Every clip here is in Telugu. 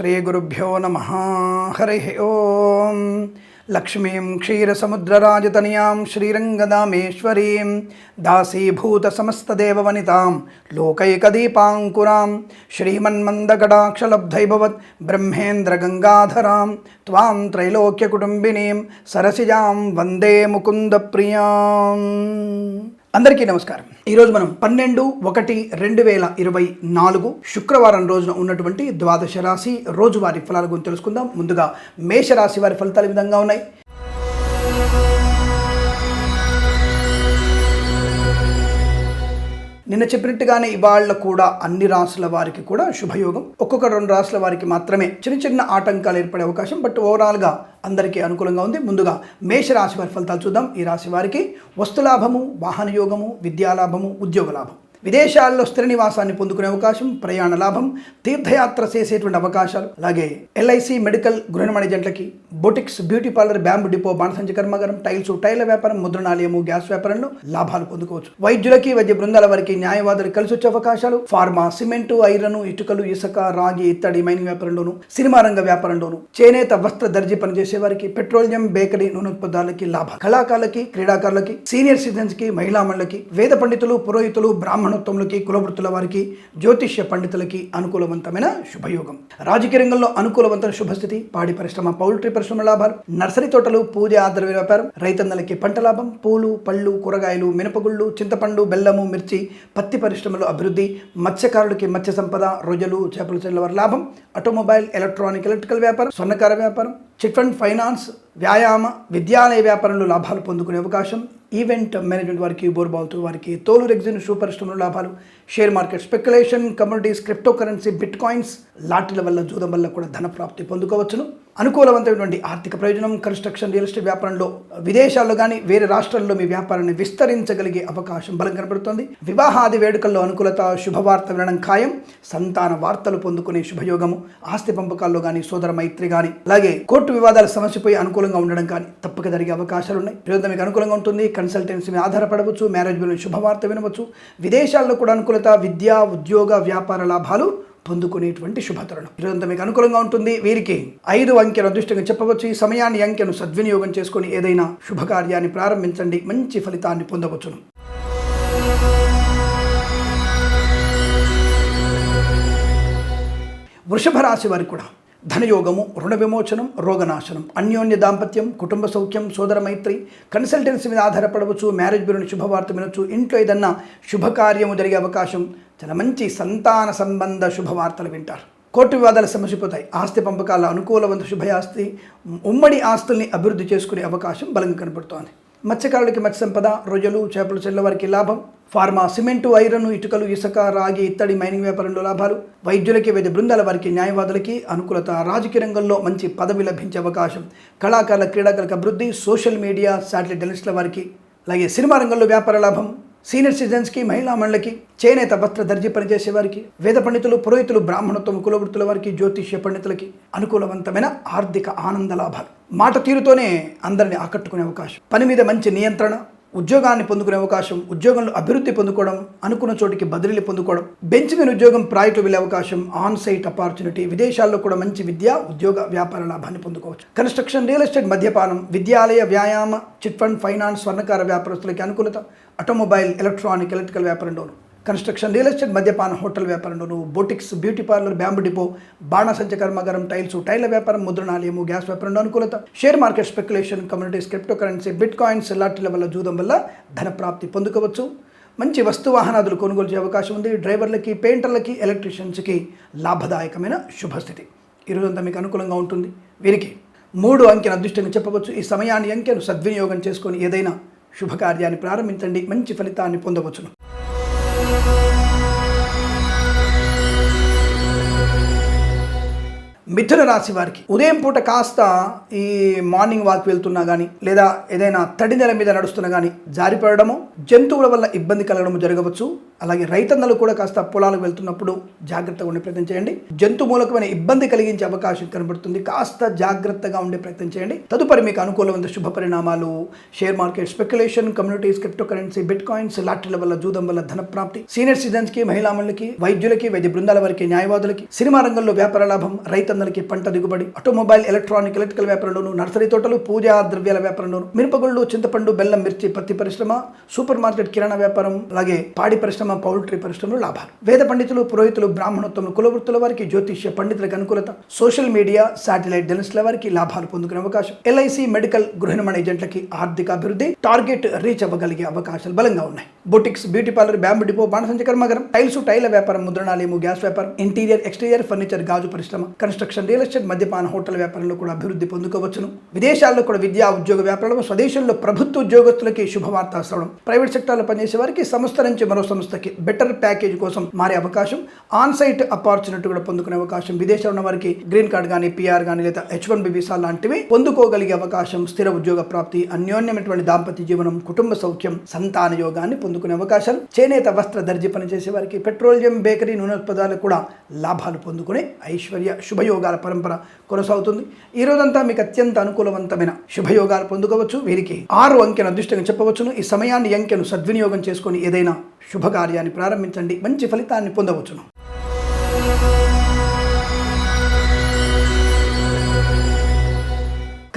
శ్రీగురుభ్యో నమ హరి ఓం లక్ష్మీం క్షీరసముద్రరాజతనయాం శ్రీరంగదామేశ్వరీం దాసీభూతసమస్తదేవవనితాం లోకైకదీపాంకురాం శ్రీమన్మందగడాక్షలబ్ధైభవత్ బ్రహ్మేంద్రగంగాధరాం త్వాం త్రైలోక్యకుటుంబినీం సరసిజాం వందే ముకుందప్రియాం అందరికీ నమస్కారం. ఈరోజు మనం పన్నెండు ఒకటి రెండు వేల ఇరవై నాలుగు శుక్రవారం రోజున ఉన్నటువంటి ద్వాదశ రాశి రోజువారి ఫలాల గురించి తెలుసుకుందాం. ముందుగా మేషరాశి వారి ఫలితాలు విధంగా ఉన్నాయి. నిన్న చెప్పినట్టుగానే ఇవాళ కూడా అన్ని రాసుల వారికి కూడా శుభయోగం. ఒక్కొక్క రెండు రాసుల వారికి మాత్రమే చిన్న చిన్న ఆటంకాలు ఏర్పడే అవకాశం బట్ ఓవరాల్గా అందరికీ అనుకూలంగా ఉంది. ముందుగా మేషరాశి వారి ఫలితాలు చూద్దాం. ఈ రాశి వారికి వస్తులాభము వాహన యోగము విద్యాలాభము ఉద్యోగ లాభం. విదేశాల్లో స్థిర నివాసాన్ని పొందుకునే అవకాశం ప్రయాణ లాభం తీర్థయాత్ర చేసేటువంటి అవకాశాలు. అలాగే ఎల్ఐసి మెడికల్ గృహ జంటలకి boutiques beauty parlour bamboo depot బాణసంచ కర్మాగారం టైల్స్ టైల వ్యాపారం ముద్రణాలయము గ్యాస్ వ్యాపారంలో లాభాలు పొందుకోవచ్చు. వైద్యులకి వైద్య బృందాల వారికి న్యాయవాదులు కలిసి వచ్చే అవకాశాలు. ఫార్మా సిమెంటు ఐరన్ ఇటుకలు ఇసుక రాగి ఇత్తడి మైనింగ్ వ్యాపారంలోను సినిమా రంగ వ్యాపారంలోను చేనేత వస్త్ర దర్జీ పనిచేసే వారికి పెట్రోలియం బేకరీ నూనె ఉత్పత్తులకి లాభాలు కళాకారులకి క్రీడాకారులకి సీనియర్ సిటిజన్స్కి మహిళా మండలికి వేద పండితులు పురోహితులు బ్రాహ్మణోత్తములకి కులవృత్తుల వారికి జ్యోతిష్య పండితులకి అనుకూలవంతమైన శుభయోగం. రాజకీయ రంగంలో అనుకూలవంతమైన శుభస్థితి పాడి పరిశ్రమ పౌల్ట్రీ పరిశ్రమ లాభాలు నర్సరీ తోటలు పూజ ఆధార వ్యాపారం రైతన్నలకి పంట లాభం పూలు పళ్ళు కూరగాయలు మినపగుళ్ళు చింతపండు బెల్లము మిర్చి పత్తి పరిశ్రమలు అభివృద్ధి మత్స్యకారులకి మత్స్య సంపద రొయ్యలు చేపల చెల్లెల వారి లాభం ఆటోమొబైల్ ఎలక్ట్రానిక్ ఎలక్ట్రికల్ వ్యాపారం స్వర్ణకార వ్యాపారం చిట్ ఫండ్ ఫైనాన్స్ వ్యాయామ విద్యాలయ వ్యాపారంలో లాభాలు పొందుకునే అవకాశం ఈవెంట్ మేనేజ్మెంట్ వారికి బోర్బాల్తో వారికి తోలు రెగ్జిన్ షూ పరిశ్రమలో లాభాలు share market speculation communities cryptocurrency bitcoins లాటరీల వల్ల జూదం వల్ల కూడా ధన ప్రాప్తి పొందుకోవచ్చును. అనుకూలవంతమైనటువంటి ఆర్థిక ప్రయోజనం కన్స్ట్రక్షన్ రియల్ ఎస్టేట్ వ్యాపారంలో విదేశాల్లో కానీ వేరే రాష్ట్రాల్లో మీ వ్యాపారాన్ని విస్తరించగలిగే అవకాశం బలం కనబడుతుంది. వివాహాది వేడుకల్లో అనుకూలత శుభవార్త వినడం ఖాయం. సంతాన వార్తలు పొందుకునే శుభయోగము. ఆస్తి పంపకాల్లో కానీ సోదర మైత్రి కానీ అలాగే కోర్టు వివాదాల సమస్యపై అనుకూలంగా ఉండడం కానీ తప్పక జరిగే అవకాశాలు ఉన్నాయి. ప్రయోజనం మీకు అనుకూలంగా ఉంటుంది. కన్సల్టెన్సీ మీద ఆధారపడవచ్చు. మ్యారేజ్ బిల్ శుభవార్త వినవచ్చు. విదేశాల్లో కూడా అనుకూలత విద్య ఉద్యోగ వ్యాపార లాభాలు పొందుకునేటువంటి శుభతరుణం. ఇదంతా మీకు అనుకూలంగా ఉంటుంది. వీరికి ఐదు అంకెను అదృష్టంగా చెప్పవచ్చు. ఈ సమయాన్ని అంకెను సద్వినియోగం చేసుకొని ఏదైనా శుభకార్యాన్ని ప్రారంభించండి. మంచి ఫలితాన్ని పొందవచ్చును. వృషభ రాశి వారికి కూడా ధనయోగము రుణ విమోచనం రోగనాశనం అన్యోన్య దాంపత్యం కుటుంబ సౌఖ్యం సోదర మైత్రి కన్సల్టెన్సీ మీద ఆధారపడవచ్చు మ్యారేజ్ బ్యూరోని శుభవార్త వినొచ్చు ఇంట్లో ఏదన్నా శుభకార్యము జరిగే అవకాశం చాలా మంచి సంతాన సంబంధ శుభవార్తలు వింటారు. కోర్టు వివాదాలు సమసిపోతాయి. ఆస్తి పంపకాల అనుకూలవంత శుభయాస్తి ఉమ్మడి ఆస్తుల్ని అభివృద్ధి చేసుకునే అవకాశం బలంగా కనబడుతోంది మత్స్యకారులకి మత్స్య సంపద రొయ్యలు చేపలు చెల్లవారికి లాభం. ఫార్మా సిమెంటు ఐరన్ ఇటుకలు ఇసుక రాగి ఇత్తడి మైనింగ్ వ్యాపారంలో లాభాలు. వైద్యులకి వైద్య బృందాల వారికి న్యాయవాదులకి అనుకూలత రాజకీయ రంగంలో మంచి పదవి లభించే అవకాశం. కళాకారుల క్రీడాకారులకు అభివృద్ధి సోషల్ మీడియా శాటిలైట్ జర్నలిస్టుల వారికి. అలాగే సినిమా రంగంలో వ్యాపార లాభం. సీనియర్ సిటిజన్స్కి మహిళా మండలికి చేనేత వస్త్ర దర్జీ పనిచేసే వారికి. వేద పండితులు పురోహితులు బ్రాహ్మణత్వం కులవృత్తుల వారికి జ్యోతిష్య పండితులకి అనుకూలవంతమైన ఆర్థిక ఆనంద లాభాలు. మాట తీరుతోనే అందరిని ఆకట్టుకునే అవకాశం. పని మీద మంచి నియంత్రణ ఉద్యోగాన్ని పొందుకునే అవకాశం ఉద్యోగంలో అభివృద్ధి పొందుకోవడం అనుకున్న చోటికి బదిలీలు పొందుకోవడం బెంచ్ మీద ఉద్యోగం ప్రాజెక్టు వెళ్ళే అవకాశం ఆన్ సైట్ అపార్చునిటీ విదేశాల్లో కూడా మంచి విద్య ఉద్యోగ వ్యాపార లాభాన్ని పొందుకోవచ్చు. కన్స్ట్రక్షన్ రియల్ ఎస్టేట్ మద్యపానం విద్యాలయ వ్యాయామ చిట్ ఫండ్ ఫైనాన్స్ స్వర్ణకార వ్యాపారస్తులకి అనుకూలత ఆటోమొబైల్ ఎలక్ట్రానిక్ ఎలక్ట్రికల్ వ్యాపారంలోను కన్స్ట్రక్షన్ రియల్ ఎస్టేట్ మద్యపాన hotel వ్యాపారంలోను boutiques beauty parlour bamboo depot బాణసంచ కర్మాగారం టైల్స్ టైల వ్యాపారం ముద్రణాలయము గ్యాస్ వ్యాపారంలో అనుకూలత. Share market speculation communities cryptocurrency bitcoins లాటరీల వల్ల జూదం వల్ల ధన ప్రాప్తి పొందుకోవచ్చు. మంచి వస్తు వాహనాదులు కొనుగోలు చేసే అవకాశం ఉంది. డ్రైవర్లకి పెయింటర్లకి ఎలక్ట్రీషియన్స్కి లాభదాయకమైన శుభస్థితి. ఈరోజంతా మీకు అనుకూలంగా ఉంటుంది. వీరికి మూడు అంకెను అదృష్టంగా చెప్పవచ్చు. ఈ సమయాన్ని అంకెను సద్వినియోగం చేసుకొని ఏదైనా శుభకార్యాన్ని ప్రారంభించండి. మంచి ఫలితాన్ని పొందవచ్చును. Thank you. మిథున రాశి వారికి ఉదయం పూట కాస్త ఈ మార్నింగ్ వాక్ వెళ్తున్నా కానీ లేదా ఏదైనా తడి నెల మీద నడుస్తున్నా కానీ జారిపడము జంతువుల వల్ల ఇబ్బంది కలగడం జరగవచ్చు. అలాగే రైతన్నలు కూడా కాస్త పొలాలకు వెళ్తున్నప్పుడు జాగ్రత్తగా ఉండే ప్రయత్నం చేయండి. జంతు మూలకమైన ఇబ్బంది కలిగించే అవకాశం కనబడుతుంది. కాస్త జాగ్రత్తగా ఉండే ప్రయత్నం చేయండి. తదుపరి మీకు అనుకూలమైన శుభ పరిణామాలు share market speculation communities cryptocurrency bitcoins లాటరీల వల్ల జూదం వల్ల ధన ప్రాప్తి సీనియర్ సిటిజన్స్కి మహిళామణులకి వైద్యులకి వైద్య బృందాల వారికి న్యాయవాదులకి సినిమా రంగంలో వ్యాపార లాభం రైతన్న రైతులందరికీ పంట దిగుబడి ఆటోమొబైల్ ఎలక్ట్రానిక్ ఎలక్ట్రికల్ వ్యాపారంలోను నర్సరీ తోటలు పూజా ద్రవ్యాల వ్యాపారంలోను మిరపగుళ్ళు చింతపండు బెల్లం మిర్చి పత్తి పరిశ్రమ సూపర్ మార్కెట్ కిరాణా వ్యాపారం అలాగే పాడి పరిశ్రమ పౌల్ట్రీ పరిశ్రమలు లాభాలు. వేద పండితులు పురోహితులు బ్రాహ్మణోత్తములు కులవృత్తుల వారికి జ్యోతిష్య పండితులకు అనుకూలత సోషల్ మీడియా శాటిలైట్ జర్నలిస్టుల వారికి లాభాలు పొందుకునే అవకాశం. ఎల్ఐసి మెడికల్ గృహ నిర్మాణ ఏజెంట్లకి ఆర్థిక అభివృద్ధి టార్గెట్ రీచ్ అవ్వగలిగే అవకాశాలు బలంగా ఉన్నాయి. Boutiques beauty parlour bamboo depot బాణసంచ కర్మగరం టైల్స్ టైల వ్యాపారం ముద్రణాలయము గ్యాస్ వ్యాపారం ఇంటీరియర్ ఎక్స్టీరియర్ ఫర్నిచర్ గాజు పరిశ్రమ కన్స్ట్రక్షన్ రియల్ ఎస్టేట్ మద్యపాన హోటల్ వ్యాపారంలో కూడా అభివృద్ధి పొందుకోవచ్చును. విదేశాల్లో కూడా విద్యా ఉద్యోగ వ్యాపారంలో స్వదేశంలో ప్రభుత్వ ఉద్యోగస్తులకి శుభవార్త అవసరం ప్రైవేట్ సెక్టార్లో పనిచేసే వారికి సంస్థ నుంచి మరో సంస్థకి బెటర్ ప్యాకేజ్ కోసం మారే అవకాశం ఆన్ సైట్ అపార్చునిటీ కూడా పొందుకునే అవకాశం విదేశాల్లో ఉన్న వారికి గ్రీన్ కార్డ్ కానీ పిఆర్ కానీ లేదా హెచ్ వన్ బి వీసా లాంటివి పొందుకోగలిగే అవకాశం స్థిర ఉద్యోగ ప్రాప్తి అన్యోన్యమైనటువంటి దాంపత్య జీవనం కుటుంబ సౌఖ్యం సంతాన యోగాన్ని పొందుకునే అవకాశాలు చేనేత వస్త్ర దర్జీ పనిచేసే వారికి పెట్రోలియం బేకరీ నూనె కూడా లాభాలు పొందుకునే ఐశ్వర్య శుభయోగాల పరంపర కొనసాగుతుంది. ఈ రోజంతా మీకు అత్యంత అనుకూలవంతమైన శుభయోగాలు పొందుకోవచ్చు. వీరికి ఆరు అంకెను అదృష్టంగా చెప్పవచ్చును. ఈ సమయాన్ని అంకెను సద్వినియోగం చేసుకొని ఏదైనా శుభకార్యాన్ని ప్రారంభించండి. మంచి ఫలితాన్ని పొందవచ్చును.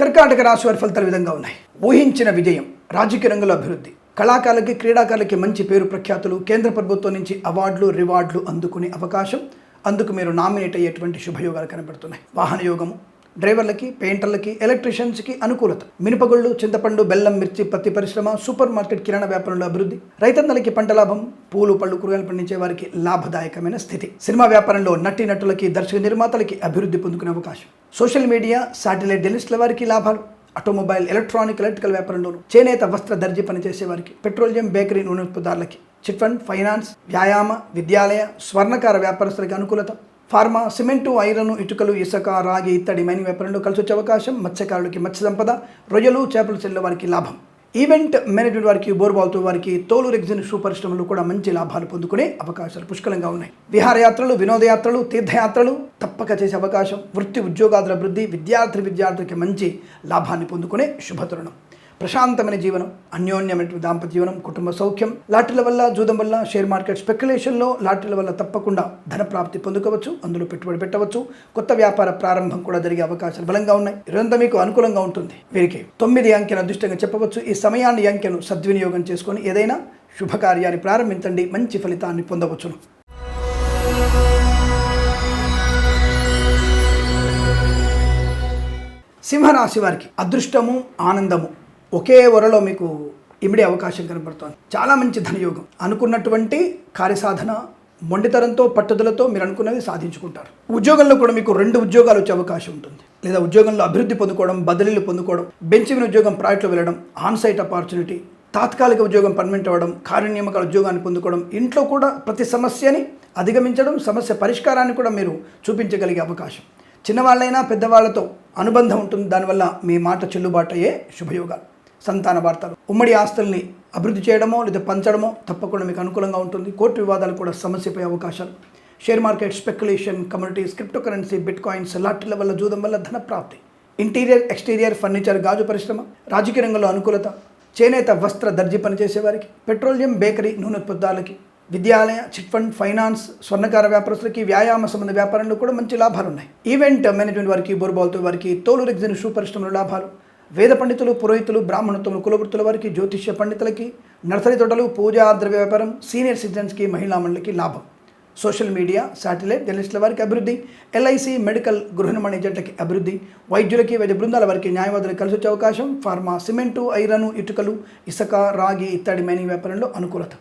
కర్కాటక రాశి వారి ఫలితాలు విధంగా ఉన్నాయి. ఊహించిన విజయం రాజకీయ రంగంలో అభివృద్ధి కళాకారులకి క్రీడాకారులకి మంచి పేరు ప్రఖ్యాతులు కేంద్ర ప్రభుత్వం నుంచి అవార్డులు రివార్డులు అందుకునే అవకాశం అందుకు మీరు నామినేట్ అయ్యేటువంటి శుభయోగాలు కనబడుతున్నాయి. వాహన యోగము డ్రైవర్లకి పెయింటర్లకి ఎలక్ట్రీషియన్స్కి అనుకూలత. మినపగుళ్ళు చింతపండు బెల్లం మిర్చి పత్తి పరిశ్రమ సూపర్ మార్కెట్ కిరాణా వ్యాపారంలో అభివృద్ధి. రైతన్నలకి పంట లాభం పూలు పళ్ళు కూరగాయలు పండించే వారికి లాభదాయకమైన స్థితి. సినిమా వ్యాపారంలో నటి నటులకి దర్శక నిర్మాతలకి అభివృద్ధి పొందుకునే అవకాశం. సోషల్ మీడియా శాటిలైట్ డెలిస్ట్ల వారికి లాభాలు. ఆటోమొబైల్ ఎలక్ట్రానిక్ ఎలక్ట్రికల్ వ్యాపారంలోను చేనేత వస్త్ర దర్జీ పనిచేసే వారికి పెట్రోలియం బేకరీ నూనె ఉత్పత్తుదారులకి చిట్ ఫండ్ ఫైనాన్స్ వ్యాయామ విద్యాలయ స్వర్ణకార వ్యాపారస్తులకి అనుకూలత. ఫార్మా సిమెంటు ఐరన్ ఇటుకలు ఇసుక రాగి ఇత్తడి మైనింగ్ వ్యాపారంలో కలిసి వచ్చే అవకాశం. మత్స్యకారులకి మత్స్య సంపద రొయ్యలు చేపలు చెల్లె వారికి లాభం. ఈవెంట్ మేనేజ్మెంట్ వారికి బోర్బాల్తో వారికి తోలు రెగ్జిన్ షూ పరిశ్రమలు కూడా మంచి లాభాలు పొందుకునే అవకాశాలు పుష్కలంగా ఉన్నాయి. విహారయాత్రలు వినోదయాత్రలు తీర్థయాత్రలు తప్పక చేసే అవకాశం. వృత్తి ఉద్యోగాదుల అభివృద్ధి విద్యార్థి విద్యార్థులకి మంచి లాభాన్ని పొందుకునే శుభతరుణం. ప్రశాంతమైన జీవనం అన్యోన్యమైన దాంపత్య జీవనం కుటుంబ సౌఖ్యం లాటరీల వల్ల జూదం వల్ల షేర్ మార్కెట్ స్పెక్యులేషన్లో లాటరీల వల్ల తప్పకుండా ధన ప్రాప్తి పొందుకోవచ్చు అందులో పెట్టుబడి పెట్టవచ్చు. కొత్త వ్యాపార ప్రారంభం కూడా జరిగే అవకాశాలు బలంగా ఉన్నాయి. ఇదంతా మీకు అనుకూలంగా ఉంటుంది. వీరికి తొమ్మిది అంకెను అదృష్టంగా చెప్పవచ్చు. ఈ సమయాన్ని అంకెను సద్వినియోగం చేసుకొని ఏదైనా శుభకార్యాన్ని ప్రారంభించండి. మంచి ఫలితాన్ని పొందవచ్చును. సింహరాశి వారికి అదృష్టము ఆనందము. ఒకే వరలో మీకు ఇమిడే అవకాశం కనబడుతోంది. చాలా మంచి ధనయోగం. అనుకున్నటువంటి కార్యసాధన మొండితరంతో పట్టుదలతో మీరు అనుకున్నది సాధించుకుంటారు. ఉద్యోగంలో కూడా మీకు రెండు ఉద్యోగాలు వచ్చే అవకాశం ఉంటుంది. లేదా ఉద్యోగంలో అభివృద్ధి పొందుకోవడం బదిలీలు పొందుకోవడం బెంచిమిన ఉద్యోగం ప్రాజెక్టులో వెళ్ళడం ఆన్ సైట్ ఆపర్చునిటీ తాత్కాలిక ఉద్యోగం పర్మనెంట్ అవ్వడం కార్యనియామకాల ఉద్యోగాన్ని పొందుకోవడం ఇంట్లో కూడా ప్రతి సమస్యని అధిగమించడం సమస్య పరిష్కారాన్ని కూడా మీరు చూపించగలిగే అవకాశం. చిన్నవాళ్ళైనా పెద్దవాళ్ళతో అనుబంధం ఉంటుంది. దానివల్ల మీ మాట చెల్లుబాటు అయ్యే శుభయోగాలు. సంతాన వార్తలు. ఉమ్మడి ఆస్తుల్ని అభివృద్ధి చేయడమో లేదా పంచడమో తప్పకుండా మీకు అనుకూలంగా ఉంటుంది. కోర్టు వివాదాలు కూడా సమస్యపోయే అవకాశాలు. Share market speculation communities cryptocurrency bitcoins లాటరీల వల్ల జూదం వల్ల ధన ప్రాప్తి. ఇంటీరియర్ ఎక్స్టీరియర్ ఫర్నిచర్ గాజు పరిశ్రమ రాజకీయ రంగంలో అనుకూలత చేనేత వస్త్ర దర్జీ పనిచేసే వారికి పెట్రోలియం బేకరీ నూనె ఉత్పత్తులకి విద్యాలయ చిట్ ఫండ్ ఫైనాన్స్ స్వర్ణకార వ్యాపారస్తులకి వ్యాయామ సంబంధ వ్యాపారంలో కూడా మంచి లాభాలు ఉన్నాయి ఈవెంట్ మేనేజ్మెంట్ వారికి బోర్బాల్తో వారికి తోలు రెగ్జిన్ షూ పరిశ్రమలో లాభాలు. వేద పండితులు పురోహితులు బ్రాహ్మణత్వం కులవృత్తుల వారికి జ్యోతిష్య పండితులకి నర్సరీ తోటలు పూజా ద్రవ్య వ్యాపారం సీనియర్ సిటిజన్స్కి మహిళామణులకి లాభం. సోషల్ మీడియా శాటిలైట్ జర్నలిస్టుల వారికి అభివృద్ధి ఎల్ఐసి మెడికల్ గృహ నిర్మాణ ఏజెంట్లకి అభివృద్ధి వైద్యులకి వైద్య బృందాల వారికి న్యాయవాదులకు కలిసి వచ్చే అవకాశం ఫార్మా సిమెంటు ఐరను ఇటుకలు ఇసుక రాగి ఇత్తడి మైనింగ్ వ్యాపారంలో అనుకూలత.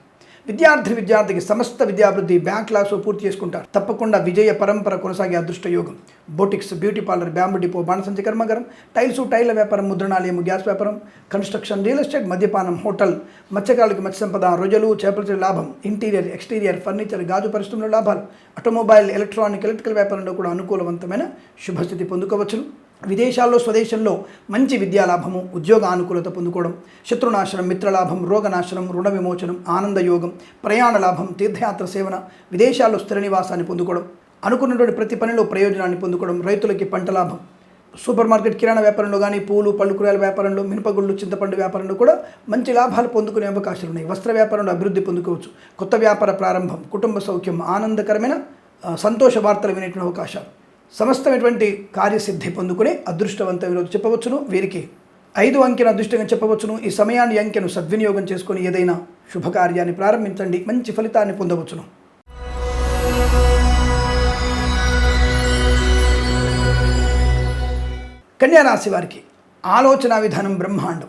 విద్యార్థి విద్యార్థికి సమస్త విద్యాభివృద్ధి బ్యాంక్ క్లాసు పూర్తి చేసుకుంటారు. తప్పకుండా విజయ పరంపర కొనసాగే అదృష్ట యోగం. Boutiques beauty parlour bamboo depot బాణసంచి కర్మగరం టైల్స్ టైల్ల వ్యాపారం ముద్రణాలయం గ్యాస్ వ్యాపారం కన్స్ట్రక్షన్ రియల్ ఎస్టేట్ మద్యపానం హోటల్ మత్స్యకారులకు మత్స్య సంపద రొయ్యలు చేపల లాభం ఇంటీరియర్ ఎక్స్టీరియర్ ఫర్నిచర్ గాజు పరిశ్రమలో లాభాలు ఆటోమొబైల్ ఎలక్ట్రానిక్ ఎలక్ట్రికల్ వ్యాపారంలో కూడా అనుకూలవంతమైన శుభస్థితి పొందుకోవచ్చును. విదేశాల్లో స్వదేశంలో మంచి విద్యాలాభము ఉద్యోగ అనుకూలత పొందుకోవడం శత్రునాశనం మిత్రలాభం రోగనాశనం రుణ విమోచనం ఆనందయోగం ప్రయాణ లాభం తీర్థయాత్ర సేవన విదేశాల్లో స్థిర నివాసాన్ని పొందుకోవడం అనుకున్నటువంటి ప్రతి పనిలో ప్రయోజనాన్ని పొందుకోవడం రైతులకి పంట లాభం. సూపర్ మార్కెట్ కిరాణా వ్యాపారంలో కానీ పూలు పళ్ళు కూరగాయల వ్యాపారంలో మినపగుళ్ళు చింతపండు వ్యాపారంలో కూడా మంచి లాభాలు పొందుకునే అవకాశాలు ఉన్నాయి. వస్త్ర వ్యాపారంలో అభివృద్ధి పొందుకోవచ్చు. కొత్త వ్యాపార ప్రారంభం కుటుంబ సౌఖ్యం ఆనందకరమైన సంతోష వార్తలు వినేటువంటి అవకాశాలు. సమస్తమైనటువంటి కార్యసిద్ధి పొందుకునే అదృష్టవంతం ఈరోజు చెప్పవచ్చును. వీరికి ఐదు అంకెను అదృష్టంగా చెప్పవచ్చును. ఈ సమయాన్ని అంకెను సద్వినియోగం చేసుకొని ఏదైనా శుభకార్యాన్ని ప్రారంభించండి. మంచి ఫలితాన్ని పొందవచ్చును. కన్యారాశి వారికి ఆలోచన విధానం బ్రహ్మాండం.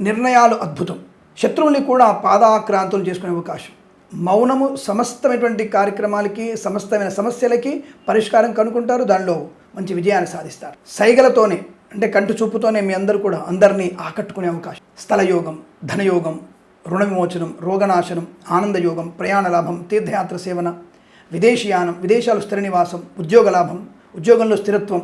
నిర్ణయాలు అద్భుతం. శత్రువుని కూడా పాదాక్రాంతులు చేసుకునే అవకాశం. మౌనము సమస్తమైనటువంటి కార్యక్రమాలకి సమస్తమైన సమస్యలకి పరిష్కారం కనుక్కుంటారు. దానిలో మంచి విజయాన్ని సాధిస్తారు. సైగలతోనే అంటే కంటి చూపుతోనే మీ అందరూ కూడా అందరినీ ఆకట్టుకునే అవకాశం. స్థలయోగం ధనయోగం రుణ విమోచనం రోగనాశనం ఆనందయోగం ప్రయాణ లాభం తీర్థయాత్ర సేవన విదేశీయానం విదేశాలు స్థిర నివాసం ఉద్యోగ లాభం ఉద్యోగంలో స్థిరత్వం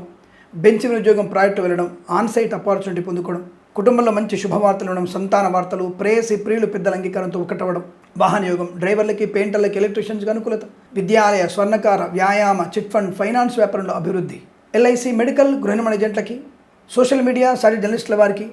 బెంచిన ఉద్యోగం ప్రాజెక్టు వెళ్ళడం ఆన్సైట్ అపార్చునిటీ పొందుకోవడం కుటుంబంలో మంచి శుభవార్తలు ఉండడం సంతాన వార్తలు ప్రేయసి ప్రియులు పెద్దల అంగీకారంతో ఒకటవడం వాహనయోగం డ్రైవర్లకి పెయింటర్లకి ఎలక్ట్రీషియన్స్కి అనుకూలత. విద్యాలయ స్వర్ణకార వ్యాయామ చిట్ ఫండ్ ఫైనాన్స్ వ్యాపారంలో అభివృద్ధి. ఎల్ఐసి మెడికల్ గృహ నిర్మాణ ఏజెంట్లకి సోషల్ మీడియా సారీ జర్నలిస్టుల వారికి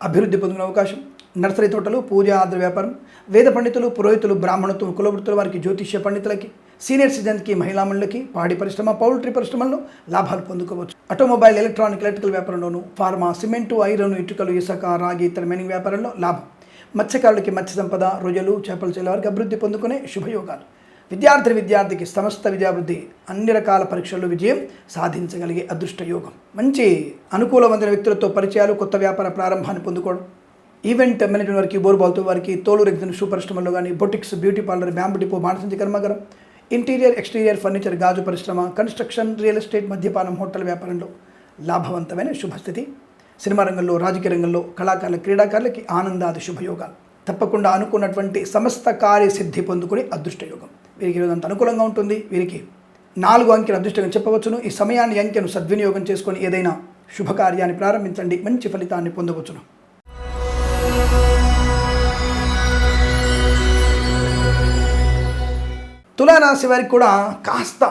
అభివృద్ధి పొందిన అవకాశం. నర్సరీ తోటలు పూజ ఆద్ర వ్యాపారం వేద పండితులు పురోహితులు బ్రాహ్మణత్వం కులవృత్తుల వారికి జ్యోతిష్య పండితులకి సీనియర్ సిటిజన్కి మహిళామణులకి పాడి పరిశ్రమ పౌల్ట్రీ పరిశ్రమల్లో లాభాలు పొందుకోవచ్చు. ఆటోమొబైల్ ఎలక్ట్రానిక్ ఎలక్ట్రికల్ వ్యాపారంలోను ఫార్మా సిమెంటు ఐరన్ ఇటుకలు ఇసుక రాగి ఇతర మైనింగ్ వ్యాపారంలో లాభం. మత్స్యకారులకి మత్స్య సంపద రొయ్యలు చేపలు చేలే వారికి అభివృద్ధి పొందుకునే శుభయోగాలు. విద్యార్థి విద్యార్థికి సమస్త విద్యాభివృద్ధి అన్ని రకాల పరీక్షల్లో విజయం సాధించగలిగే అదృష్ట యోగం. మంచి అనుకూలవంతమైన వ్యక్తులతో పరిచయాలు కొత్త వ్యాపార ప్రారంభాన్ని పొందుకోవడం. ఈవెంట్ మేనేజ్మెంట్ వారికి బోర్బాల్తో వారికి తోలు రెగ్జిన్ షూ పరిశ్రమలో కానీ boutiques beauty parlour bamboo depot మానసించి కర్మగరం ఇంటీరియర్ ఎక్స్టీరియర్ ఫర్నిచర్ గాజు పరిశ్రమ కన్స్ట్రక్షన్ రియల్ ఎస్టేట్ మద్యపానం హోటల్ వ్యాపారంలో లాభవంతమైన శుభస్థితి. సినిమా రంగంలో రాజకీయ రంగంలో కళాకారుల క్రీడాకారులకి ఆనందాది శుభయోగాలు. తప్పకుండా అనుకున్నటువంటి సమస్త కార్యసిద్ధి పొందుకునే అదృష్టయోగం. వీరికి ఈరోజు అంత అనుకూలంగా ఉంటుంది. వీరికి నాలుగు అంకెలు అదృష్టంగా చెప్పవచ్చును. ఈ సమయాన్ని అంకెను సద్వినియోగం చేసుకొని ఏదైనా శుభకార్యాన్ని ప్రారంభించండి. మంచి ఫలితాన్ని పొందవచ్చును. తులారాశి వారికి కూడా కాస్త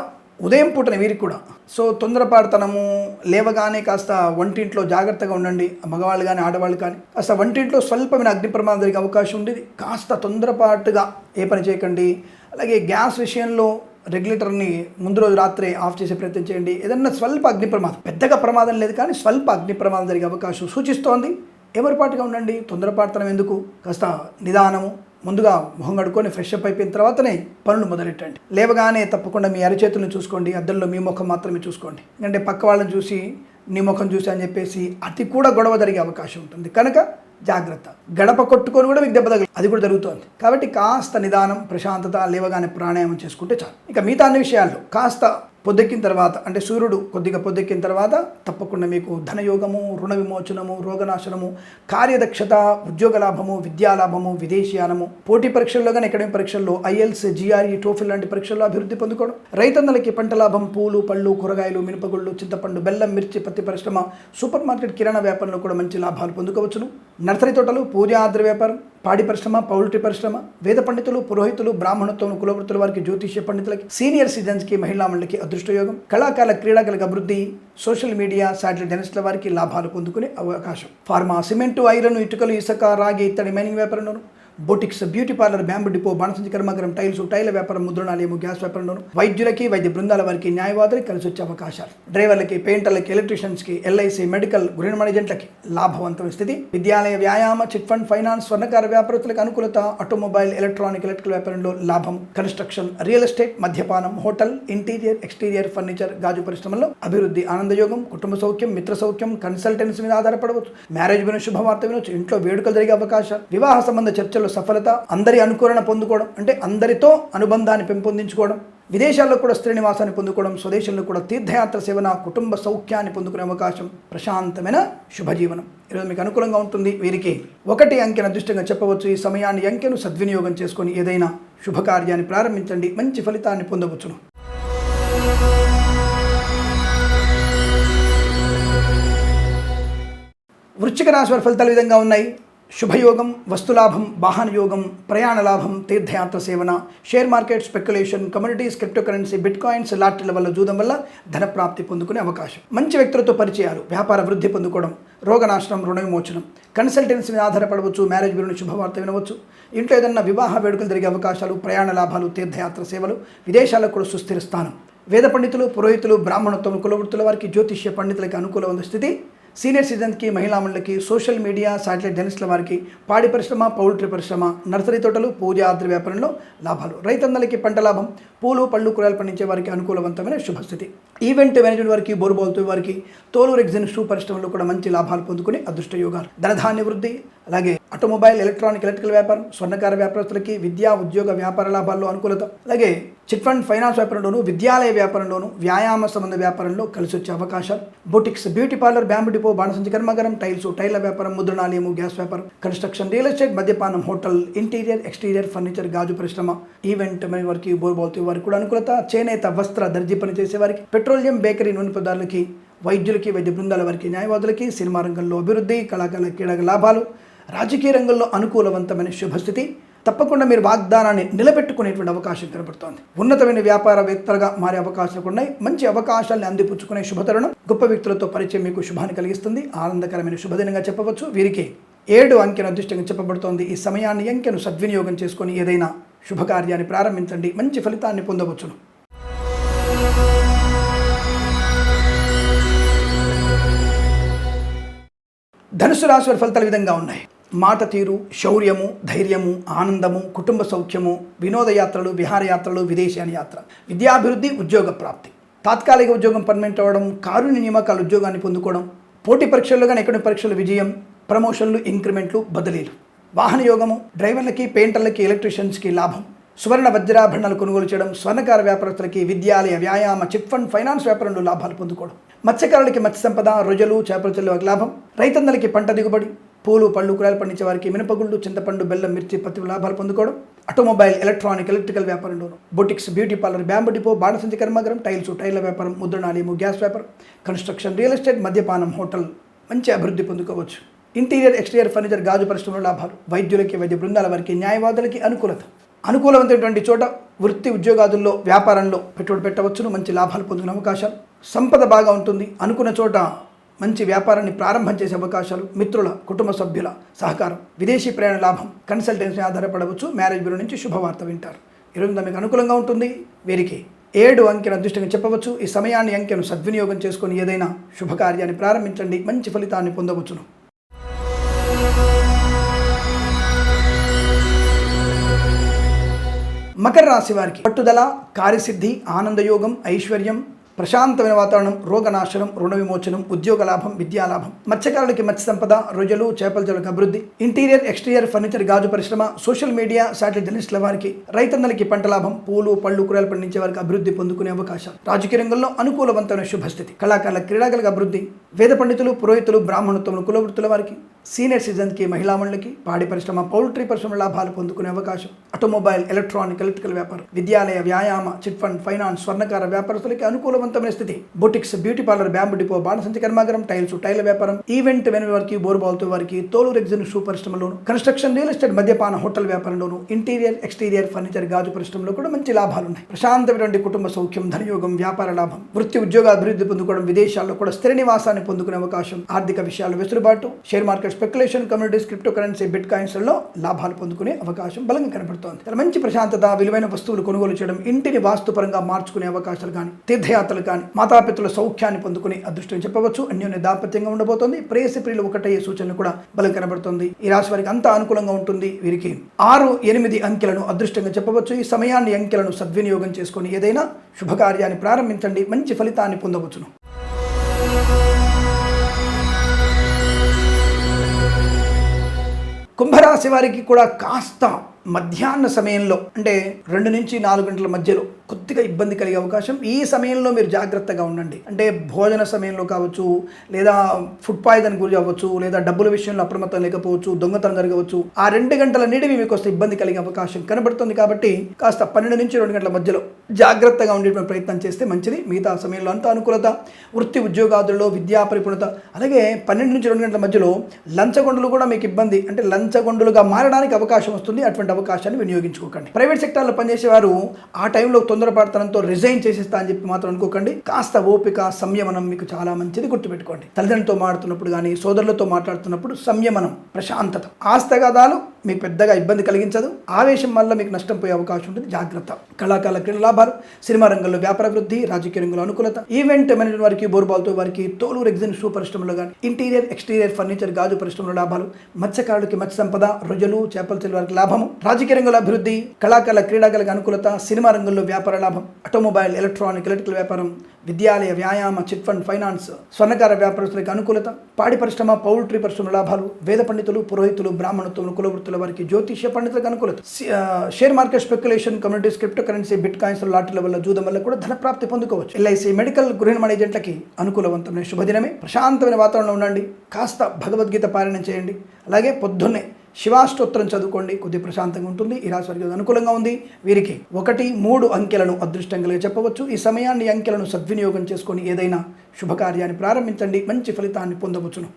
ఉదయం పూటన వీరికి కూడా సో తొందరపాడుతనము లేవగానే కాస్త వంటింట్లో జాగ్రత్తగా ఉండండి. మగవాళ్ళు కానీ ఆడవాళ్ళు కానీ కాస్త వంటింట్లో స్వల్పమైన అగ్ని ప్రమాదం జరిగే అవకాశం ఉండేది. కాస్త తొందరపాటుగా ఏ పని చేయకండి. అలాగే గ్యాస్ విషయంలో రెగ్యులేటర్ని ముందు రోజు రాత్రే ఆఫ్ చేసే ప్రయత్నం చేయండి. ఏదన్నా స్వల్ప అగ్ని ప్రమాదం పెద్దగా ప్రమాదం లేదు కానీ స్వల్ప అగ్ని ప్రమాదం జరిగే అవకాశం సూచిస్తోంది. ఎవరిపాటుగా ఉండండి? తొందరపాటుతనం ఎందుకు? కాస్త నిదానము ముందుగా మొహం కడుక్కొని ఫ్రెష్ అప్ అయిపోయిన తర్వాతనే పనులు మొదలెట్టండి. లేవగానే తప్పకుండా మీ అరచేతులను చూసుకోండి అద్దంలో మీ ముఖం మాత్రమే చూసుకోండి. ఎందుకంటే పక్క వాళ్ళని చూసి నీ ముఖం చూసి అని చెప్పేసి అతి కూడా గొడవ జరిగే అవకాశం ఉంటుంది. కనుక జాగ్రత్త. గడప కొట్టుకొని కూడా మీకు దెబ్బ తగలి అది కూడా జరుగుతోంది. కాబట్టి కాస్త నిదానం ప్రశాంతత లేవగానే ప్రాణాయామం చేసుకుంటే చాలు. ఇక మిగతా అన్ని విషయాల్లో కాస్త పొద్దెక్కిన తర్వాత అంటే సూర్యుడు కొద్దిగా పొద్దెక్కిన తర్వాత తప్పకుండా మీకు ధనయోగము రుణ విమోచనము రోగనాశనము కార్యదక్షత ఉద్యోగ లాభము విద్యాలాభము విదేశీయానము పోటీ పరీక్షల్లో కానీ అకాడమిక్ పరీక్షల్లో ఐఎల్స్ జిఆర్ఈ టోఫిల్ లాంటి పరీక్షల్లో అభివృద్ధి పొందుకోవడం. రైతన్నలకి పంట లాభం పూలు పళ్ళు కూరగాయలు మినపగుళ్ళు చింతపండు బెల్లం మిర్చి పత్తి పరిశ్రమ సూపర్ మార్కెట్ కిరాణా వ్యాపారంలో కూడా మంచి లాభాలు పొందుకోవచ్చును. నర్సరీ తోటలు పూజ ఆద్ర వ్యాపారం పాడి పరిశ్రమ పౌల్ట్రీ పరిశ్రమ వేద పండితులు పురోహితులు బ్రాహ్మణత్వం కులవృత్తుల వారికి జ్యోతిష్య పండితులకి సీనియర్ సిటిజన్స్కి మహిళా మండలికి అదృష్టయోగం కళాకారుల క్రీడాకారులకు అభివృద్ధి సోషల్ మీడియా శాటిలైట్ జర్నలిస్టుల వారికి లాభాలు పొందుకునే అవకాశం. ఫార్మా సిమెంటు ఐరన్ ఇటుకలు ఇసుక రాగి ఇత్తడి mining వ్యాపారంలోను boutiques beauty parlour bamboo depot బాణసంచి కర్మాగారం టైల్స్ టైల వ్యాపారం ముద్రణాలయము గ్యాస్ వ్యాపారంలోను వైద్యులకి వైద్య బృందాల వారికి న్యాయవాదులకి కలిసి వచ్చే అవకాశాలు. డ్రైవర్లకి పెయింటర్లకి ఎలక్ట్రీషియన్స్కి ఎల్ఐసి మెడికల్ గృహ మేనేజెంట్లకి లాభవంతమైన స్థితి. విద్యాలయ వ్యాయామ చిట్ ఫండ్ ఫైనాన్స్ స్వర్ణకార వ్యాపారస్తులకు అనుకూలత ఆటోమొబైల్ ఎలక్ట్రానిక్ ఎలక్ట్రికల్ వ్యాపారంలో లాభం కన్స్ట్రక్షన్ రియల్ ఎస్టేట్ మద్యపానం హోటల్ ఇంటీరియర్ ఎక్స్టీరియర్ ఫర్నిచర్ గాజు పరిశ్రమల్లో అభివృద్ధి ఆనందయోగం కుటుంబ సౌఖ్యం మిత్ర సౌఖ్యం కన్సల్టెన్సీ మీద ఆధారపడవచ్చు. మ్యారేజ్ విన శుభవార్త వినొచ్చు ఇంట్లో వేడుకలు జరిగే అవకాశాలు వివాహ సంబంధ చర్చలు సఫలత అందరి అనుకూలన పొందుకోవడం అంటే అందరితో అనుబంధాన్ని పెంపొందించుకోవడం విదేశాల్లో కూడా శ్రీనివాసాన్ని పొందుకోవడం స్వదేశంలో కూడా తీర్థయాత్ర సేవన కుటుంబ సౌఖ్యాన్ని పొందుకునే అవకాశం ప్రశాంతమైన శుభజీవనం. ఈరోజు మీకు అనుకూలంగా ఉంటుంది. వీరికి ఒకటి అంకెను అదృష్టంగా చెప్పవచ్చు. ఈ సమయాన్ని అంకెను సద్వినియోగం చేసుకొని ఏదైనా శుభకార్యాన్ని ప్రారంభించండి. మంచి ఫలితాన్ని పొందవచ్చును. వృశ్చిక రాశి వారి ఫలితాలు విధంగా ఉన్నాయి. శుభయోగం వస్తులాభం వాహన యోగం ప్రయాణ లాభం తీర్థయాత్ర సేవన share market speculation communities cryptocurrency bitcoins లాటరీల వల్ల జూదం వల్ల ధనప్రాప్తి పొందుకునే అవకాశం. మంచి వ్యక్తులతో పరిచయాలు వ్యాపార వృద్ధి పొందుకోవడం రోగనాశనం రుణ విమోచనం కన్సల్టెన్సీ మీద ఆధారపడవచ్చు మ్యారేజ్ గురించి శుభవార్త వినవచ్చు. ఇంట్లో ఏదన్నా వివాహ వేడుకలు జరిగే అవకాశాలు ప్రయాణ లాభాలు తీర్థయాత్ర సేవలు విదేశాలకు కూడా సుస్థిర స్థానం. వేద పండితులు పురోహితులు బ్రాహ్మణత్వం కులవృత్తుల వారికి జ్యోతిష్య పండితులకి అనుకూల ఉన్న స్థితి సీనియర్ సిటిజన్కి మహిళా మండలికి సోషల్ మీడియా శాటిలైట్ జర్నలిస్టుల వారికి పాడి పరిశ్రమ పౌల్ట్రీ పరిశ్రమ నర్సరీ తోటలు పూజ ఆద్రి వ్యాపారంలో లాభాలు. రైతన్నలకి పంట లాభం పూలు పళ్ళు కూరలు పండించే వారికి అనుకూలవంతమైన శుభస్థితి. ఈవెంట్ మేనేజ్మెంట్ వారికి బోరుబోల్తూ వారికి తోలు రెగ్జిన్ షూ పరిశ్రమలో కూడా మంచి లాభాలు పొందుకుని అదృష్ట యోగాలు. ధనధాన్య వృద్ధి అలాగే ఆటోమొబైల్ ఎలక్ట్రానిక్ ఎలక్ట్రికల్ వ్యాపారం స్వర్ణకార వ్యాపారస్తులకి విద్యా ఉద్యోగ వ్యాపార లాభాల్లో అనుకూలత. అలాగే చిట్ ఫండ్ ఫైనాన్స్ వ్యాపారంలోను విద్యాలయ వ్యాపారంలోను వ్యాయామ సంబంధ వ్యాపారంలో కలిసి వచ్చే అవకాశాలు. Boutiques beauty parlour bamboo depot బాణసంచి కర్మగరం టైల్స్ టైల్ల వ్యాపారం ముద్రణాలయము గ్యాస్ వ్యాపారం కన్స్ట్రక్షన్ రియల్ ఎస్టేట్ మద్యపానం హోటల్ ఇంటీరియర్ ఎక్స్టీరియర్ ఫర్నిచర్ గాజు పరిశ్రమ ఈవెంట్ మరి వారికి బోర్బాల్తో వారికి కూడా అనుకూలత చేనేత వస్త్ర దర్జీ పని చేసే వారికి పెట్రోలియం బేకరీ నూనె పదార్థాలకి వైద్యులకి వైద్య బృందాల వారికి న్యాయవాదులకి సినిమా రంగంలో అభివృద్ధి కళాకారుల క్రీడల లాభాలు రాజకీయ రంగంలో అనుకూలవంతమైన శుభస్థితి. తప్పకుండా మీరు వాగ్దానాన్ని నిలబెట్టుకునేటువంటి అవకాశం కనబడుతోంది. ఉన్నతమైన వ్యాపారవేత్తలుగా మారే అవకాశాలు ఉన్నాయి. మంచి అవకాశాలను అందిపుచ్చుకునే శుభతరుణం గొప్ప వ్యక్తులతో పరిచయం మీకు శుభాన్ని కలిగిస్తుంది. ఆనందకరమైన శుభదినంగా చెప్పవచ్చు. వీరికి ఏడు అంకెను అదృష్టంగా చెప్పబడుతోంది. ఈ సమయాన్ని అంకెను సద్వినియోగం చేసుకొని ఏదైనా శుభకార్యాన్ని ప్రారంభించండి. మంచి ఫలితాన్ని పొందవచ్చును. ధనుసు రాశి వారి ఫలితాలు విధంగా ఉన్నాయి. మాట తీరు శౌర్యము ధైర్యము ఆనందము కుటుంబ సౌఖ్యము వినోదయాత్రలు విహారయాత్రలు విదేశాన యాత్ర విద్యాభివృద్ధి ఉద్యోగ ప్రాప్తి. తాత్కాలిక ఉద్యోగం పర్మనెంట్ అవ్వడం కారుణ్య నియామకాల ఉద్యోగాన్ని పొందుకోవడం పోటీ పరీక్షల్లో కానీ ఎక్కడ పరీక్షల విజయం ప్రమోషన్లు ఇంక్రిమెంట్లు బదిలీలు. వాహన యోగము డ్రైవర్లకి పెయింటర్లకి ఎలక్ట్రీషియన్స్కి లాభం. సువర్ణ వజ్రాభరణాలు కొనుగోలు చేయడం స్వర్ణకార వ్యాపారస్తులకి విద్యాలయ వ్యాయామ చిట్ ఫండ్ ఫైనాన్స్ వ్యాపారంలో లాభాలు పొందుకోవడం. మత్స్యకారులకి మత్స్య సంపద రొజలు చేపల చెల్లు లాభం. రైతన్నలకి పంట దిగుబడి. పూలు పళ్ళు కూరలు పండించే వారికి మినపగుళ్ళు చింతపండు బెల్లం మిర్చి పత్తి లాభాలు పొందుకోవడం automobile electronic electrical వ్యాపారంలోను boutiques beauty parlour bamboo depot బాణసంచి కర్మాగారం టైల్స్ టైర్ల వ్యాపారం ముద్రణాలయము గ్యాస్ వ్యాపారం కన్స్ట్రక్షన్ రియల్ ఎస్టేట్ మద్యపానం హోటల్ మంచి అభివృద్ధి పొందుకోవచ్చు. ఇంటీరియర్ ఎక్స్టీరియర్ ఫర్నిచర్ గాజు పరిశ్రమలో లాభాలు. వైద్యులకి వైద్య బృందాల వారికి న్యాయవాదులకి అనుకూలత. అనుకూలమైనటువంటి చోట వృత్తి ఉద్యోగాదుల్లో వ్యాపారంలో పెట్టుబడి పెట్టవచ్చును మంచి లాభాలు పొందుకునే అవకాశాలు. సంపద బాగా ఉంటుంది. అనుకున్న చోట మంచి వ్యాపారాన్ని ప్రారంభం చేసే అవకాశాలు మిత్రుల కుటుంబ సభ్యుల సహకారం విదేశీ ప్రయాణ లాభం కన్సల్టెన్సీ ఆధారపడవచ్చు. మ్యారేజ్ బ్యూరో నుంచి శుభవార్త వింటారు. ఈరోజు మీకు అనుకూలంగా ఉంటుంది. వీరికి ఏడు అంకెను అదృష్టంగా చెప్పవచ్చు. ఈ సమయాన్ని అంకెను సద్వినియోగం చేసుకొని ఏదైనా శుభకార్యాన్ని ప్రారంభించండి. మంచి ఫలితాన్ని పొందవచ్చును. మకర రాశి వారికి పట్టుదల కార్యసిద్ధి ఆనందయోగం ఐశ్వర్యం ప్రశాంతమైన వాతావరణం రోగనాశనం రుణ విమోచనం ఉద్యోగ లాభం విద్యా లాభం. మత్స్యకారులకి మత్స్య సంపద రొయ్యలు చేపల జలకు అభివృద్ధి. ఇంటీరియర్ ఎక్స్టీరియర్ ఫర్నిచర్ గాజు పరిశ్రమ సోషల్ మీడియా శాటిలైట్ జర్నలిస్టుల వారికి రైతన్నలకి పంట లాభం పూలు పళ్ళు కూరలు పండించే వారికి అభివృద్ధి పొందుకునే అవకాశం రాజకీయ రంగంలో అనుకూలవంతమైన శుభస్థితి. కళాకారుల క్రీడాగల అభివృద్ధి. వేద పండితులు పురోహితులు బ్రాహ్మణత్వములు కులవృత్తుల వారికి సీనియర్ సిటిజన్కి మహిళా మండలికి పాడి పరిశ్రమ పౌల్ట్రీ పరిశ్రమ లాభాలు పొందుకునే అవకాశం. ఆటోమొబైల్ ఎలక్ట్రానిక్ ఎలక్ట్రికల్ వ్యాపారం విద్యాలయ వ్యాయామ చిట్ ఫండ్ ఫైనాన్స్ స్వర్ణకార వ్యాపారస్తులకి అనుకూలవంతమైన స్థితి. Boutiques beauty parlour bamboo depot బాణసంచి కర్మాగారం టైల్స్ టైల్ వ్యాపారం ఈవెంట్ వెను వారికి బోర్బాల్తో వారికి తోలు రెగ్జిన్ షూ పరిశ్రమలోను కన్స్ట్రక్షన్ రియల్ ఎస్టేట్ మద్యపాన హోటల్ వ్యాపారంలోను ఇంటీరియర్ ఎక్స్టీరియర్ ఫర్నిచర్ గాజు పరిశ్రమలో కూడా మంచి లాభాలు ఉన్నాయి. ప్రశాంతమైనటువంటి కుటుంబ సౌఖ్యం ధనయోగం వ్యాపార లాభం వృత్తి ఉద్యోగ అభివృద్ధి పొందుకోవడం విదేశాల్లో కూడా స్థిర నివాసాన్ని పొందుకునే అవకాశం ఆర్థిక విషయాలు వెసులుబాటు share market speculation communities crypto currency bit కాయిన్స్లలో లాభాలు పొందుకునే అవకాశం బలంగా కనబడుతోంది. చాలా మంచి ప్రశాంతత విలువైన వస్తువులు కొనుగోలు చేయడం ఇంటిని వాస్తుపరంగా మార్చుకునే అవకాశాలు కానీ తీర్థయాత్రలు కానీ మాతాపితుల సౌఖ్యాన్ని పొందుకునే అదృష్టం చెప్పవచ్చు. అన్యోన్య దాంపత్యంగా ఉండబోతోంది. ప్రేయసి ప్రియులు ఒకటయ్యే సూచనలు కూడా బలం కనబడుతుంది. ఈ రాశి వారికి అంతా అనుకూలంగా ఉంటుంది. వీరికి ఆరు ఎనిమిది అంకెలను అదృష్టంగా చెప్పవచ్చు. ఈ సమయాన్ని అంకెలను సద్వినియోగం చేసుకొని ఏదైనా శుభకార్యాన్ని ప్రారంభించండి. మంచి ఫలితాన్ని పొందవచ్చును. కుంభరాశి వారికి కూడా కాస్త మధ్యాహ్న సమయంలో అంటే రెండు నుంచి నాలుగు గంటల మధ్యలో కొద్దిగా ఇబ్బంది కలిగే అవకాశం ఈ సమయంలో మీరు జాగ్రత్తగా ఉండండి. అంటే భోజన సమయంలో కావచ్చు లేదా ఫుడ్ పాయిజన్ గురి అవ్వచ్చు లేదా డబ్బుల విషయంలో అప్రమత్తం లేకపోవచ్చు దొంగతనం జరగవచ్చు ఆ రెండు గంటల నీటివి మీకు వస్తే ఇబ్బంది కలిగే అవకాశం కనబడుతుంది కాబట్టి కాస్త పన్నెండు నుంచి రెండు గంటల మధ్యలో జాగ్రత్తగా ఉండేటువంటి ప్రయత్నం చేస్తే మంచిది. మిగతా సమయంలో అంత అనుకూలత వృత్తి ఉద్యోగాదుల్లో విద్యా పరిపూర్ణత అలాగే పన్నెండు నుంచి రెండు గంటల మధ్యలో లంచగొండలు కూడా మీకు ఇబ్బంది. అంటే లంచగొండలుగా మారడానికి అవకాశం వస్తుంది. అటువంటి అవకాశాన్ని వినియోగించుకోకండి. ప్రైవేట్ సెక్టార్లో పనిచేసేవారు ఆ టైంలో తొందరపడతనంతో రిజైన్ చేసేస్తా అని చెప్పి మాత్రం అనుకోకండి. కాస్త ఓపిక సంయమనం మీకు చాలా మంచిది గుర్తుపెట్టుకోండి. తల్లిదండ్రులతో మాట్లాడుతున్నప్పుడు కానీ సోదరులతో మాట్లాడుతున్నప్పుడు సంయమనం ప్రశాంతత. ఆస్తగాదాలు మీకు పెద్దగా ఇబ్బంది కలిగించదు. ఆవేశం వల్ల మీకు నష్టం పోయే అవకాశం ఉంటుంది. జాగ్రత్త. కళాకారుల క్రీడ లాభాలు సినిమా రంగంలో వ్యాపార వృద్ధి రాజకీయ రంగంలో అనుకూలత. ఈవెంట్ మేనేజ్మెంట్ వారికి బోర్బాల్తో వారికి తోలు ఎగ్జిన్ షూ పరిశ్రమలో కానీ ఇంటీరియర్ ఎక్స్టీరియర్ ఫర్నిచర్ గాజు పరిశ్రమలో లాభాలు. మత్స్యకారులకి మత్స్య సంపద రొయ్యలు చేపల చెల్లి వారికి లాభము. రాజకీయ రంగంలో అభివృద్ధి కళాకారుల క్రీడాకారులకు అనుకూలత సినిమా రంగంలో వ్యాపార లాభం ఆటోమొబైల్ ఎలక్ట్రానిక్ ఎలక్ట్రికల్ వ్యాపారం విద్యాలయ వ్యాయామ చిట్ ఫండ్ ఫైనాన్స్ స్వర్ణకార వ్యాపారస్తులకు అనుకూలత పాడి పరిశ్రమ పౌల్ట్రీ పరిశ్రమ లాభాలు వేద పండితులు పురోహితులు బ్రాహ్మణత్వం కులవృత్తుల వారికి జ్యోతిష్య పండితులకు అనుకూలత. Share market speculation communities crypto currency bitcoins లాటరీల వల్ల జూదం వల్ల కూడా ధన ప్రాప్తి పొందుకోవచ్చు. ఎల్ఐసి మెడికల్ గృహ ఏజెంట్లకి అనుకూలవంతమైన శుభదినమే. ప్రశాంతమైన వాతావరణంలో ఉండండి. కాస్త భగవద్గీత పారాయణం చేయండి. అలాగే పొద్దున్నే శివాష్టోత్రం చదువుకోండి కొద్ది ప్రశాంతంగా ఉంటుంది ఈ రాశి వారికి అనుకూలంగా ఉంది. వీరికి ఒకటి మూడు అంకెలను అదృష్టంగా చెప్పవచ్చు. ఈ సమయాన్ని అంకెలను సద్వినియోగం చేసుకొని ఏదైనా శుభకార్యాన్ని ప్రారంభించండి మంచి ఫలితాన్ని పొందవచ్చును.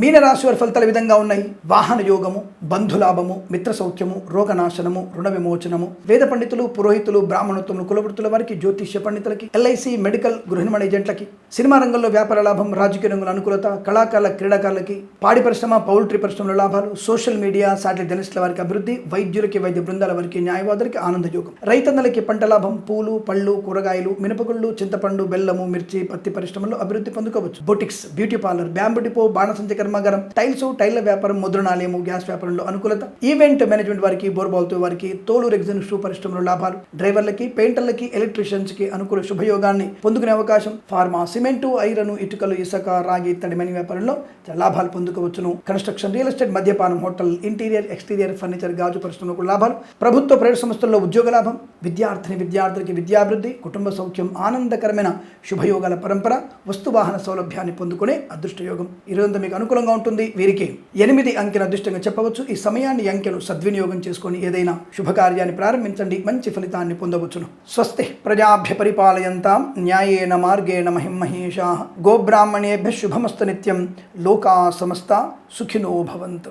మీనరాశి వారి ఫలితాలు విధంగా ఉన్నాయి? వాహన యోగము బంధులాభము మిత్ర సౌఖ్యము రోగనాశనము రుణ విమోచనము. వేద పండితులు పురోహితులు బ్రాహ్మణత్వములు కులవృత్తుల వారికి జ్యోతిష్య పండితులకి ఎల్ఐసి మెడికల్ గృహ ఏజెంట్లకి సినిమా రంగంలో వ్యాపార లాభం రాజకీయ రంగుల అనుకూలత కళాకారుల క్రీడాకారులకి పాడి పరిశ్రమ పౌల్ట్రీ పరిశ్రమల లాభాలు సోషల్ మీడియా శాటిలైట్ జర్నలిస్టుల వారికి అభివృద్ధి వైద్యులకి వైద్య బృందాల వారికి న్యాయవాదులకి ఆనంద యోగం. రైతన్నలకి పంట లాభం పూలు పళ్ళు కూరగాయలు మినపగుళ్ళు చింతపండు బెల్లము మిర్చి పత్తి పరిశ్రమల్లో అభివృద్ధి పొందుకోవచ్చు. Boutiques beauty parlour bamboo depot బాణసంచక కర్మాగారం టైల్స్ టైల్ల వ్యాపారం ముద్రణాలయము గ్యాస్ వ్యాపారంలో అనుకూలత. ఈవెంట్ మేనేజ్మెంట్ వారికి బోర్బాల్తో వారికి తోలు రెగ్జిన్ షూ పరిశ్రమలో లాభాలు. డ్రైవర్లకి పెయింటర్లకి ఎలక్ట్రీషియన్స్కి అనుకూల శుభయోగాన్ని పొందుకునే అవకాశం. ఫార్మా సిమెంటు ఐరన్ ఇటుకలు ఇసుక రాగి ఇత్తడి మని వ్యాపారంలో లాభాలు పొందుకోవచ్చును. కన్స్ట్రక్షన్ రియల్ ఎస్టేట్ మద్యపానం హోటల్ ఇంటీరియర్ ఎక్స్టీరియర్ ఫర్నిచర్ గాజు పరిశ్రమలకు లాభాలు. ప్రభుత్వ ప్రైవేట్ సంస్థల్లో ఉద్యోగ లాభం. విద్యార్థిని విద్యార్థులకి విద్యాభివృద్ధి కుటుంబ సౌఖ్యం ఆనందకరమైన శుభయోగాల పరంపర వస్తు వాహన సౌలభ్యాన్ని పొందుకునే అదృష్టయోగం. మీకు రోజంతా అనుకూలంగా ఉంటుంది. వీరికి ఎనిమిది అంకెను అదృష్టంగా చెప్పవచ్చు. ఈ సమయాన్ని అంకెను సద్వినియోగం చేసుకొని ఏదైనా శుభకార్యాన్ని ప్రారంభించండి. మంచి ఫలితాన్ని పొందవచ్చును. స్వస్తి ప్రజాభ్య పరిపాలయంతాం. న్యాయేన మార్గేణ మహిమహేషా గోబ్రాహ్మణేభ్య శుభమస్తు నిత్యం. లోకా సమస్త సుఖినో భవంతు.